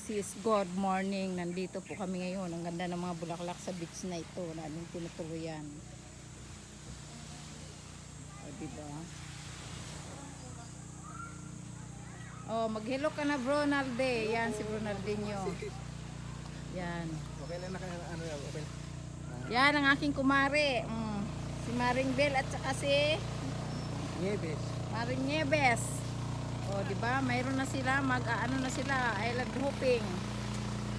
sis, good morning. Nandito po kami ngayon. Ang ganda ng mga bulaklak sa beach na ito na aming tinutuluyan. O, diba? Oh, mag-hello ka na bro, Nalde. Yan, si Bro Naldinho. Yan. Okay na kaya ano yan, okay. Yan ang aking kumare. Mm. Si Maring Bell at saka si Nieves. Maring Nieves. O, di ba? Mayroon na sila, mag ano na sila, island hopping.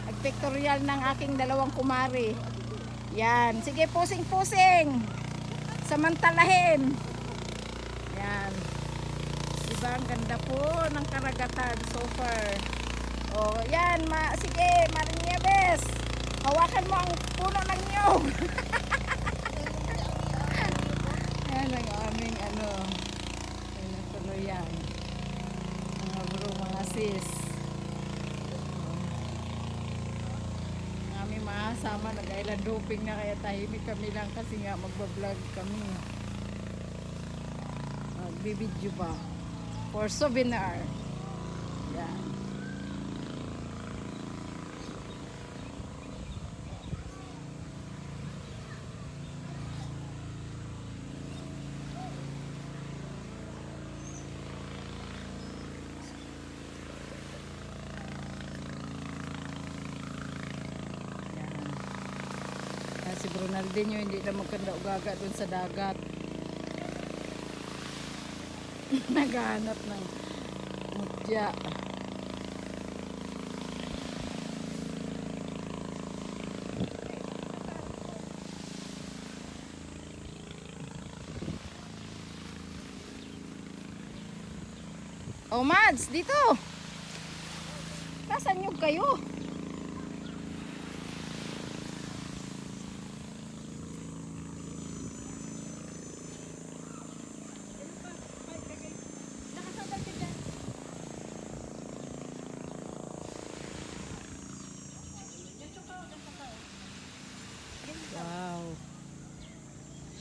Nag-pictorial ng aking dalawang kumari. Yan. Sige, pusing-pusing. Samantalahin. Yan. Di ba? Ang ganda po ng karagatan so far. O, yan. Ma sige, Maring Nieves. Hawakan mo ang puno ng niyog. yan ang aming. Ano tuloy yan. Mga bro, mga sis. Ang aming mga kasama, nag-island doping na kaya tahimik kami lang kasi nga magbablog kami. Magbibidyo ba? For souvenir. Yan. Si Bronaldinho hindi na magkanda-ugaga dun sa dagat. Naghahanap ng mutya. Oh, Mads, dito. Nasaan yung kayo?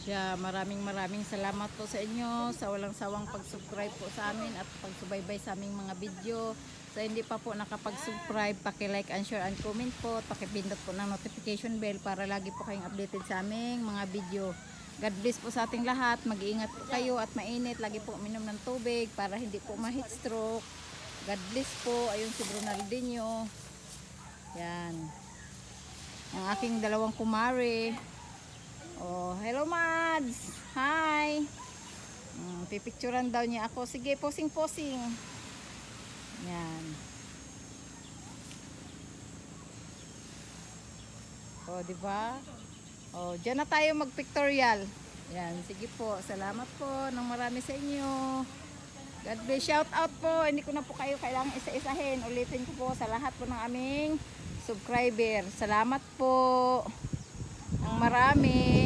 Siya, maraming maraming salamat po sa inyo sa walang sawang pag-subscribe po sa amin at pagsubaybay sa aming mga video. Sa hindi pa po nakapag-subscribe, paki-like and share and comment po. at Pakipindot po ng notification bell para lagi po kayong updated sa aming mga video. God bless po sa ating lahat. Mag-iingat po kayo at mainit. Lagi po minom ng tubig para hindi po ma-heat stroke. God bless po. Ayun si Bronaldinho. Yan. Ang aking dalawang kumare. Oh, hello Mads. Hi. Mm, pipicturan daw niya ako. Sige, posing-posing. Yan. Oh, di ba? Oh, diyan na tayo mag-pictorial. Yan, sige po. Salamat po ng marami sa inyo. God bless. Shout out po. Hindi ko na po kayo kailangan isa-isahin. Ulitin ko po sa lahat po ng aming subscriber. Salamat po. Ang marami.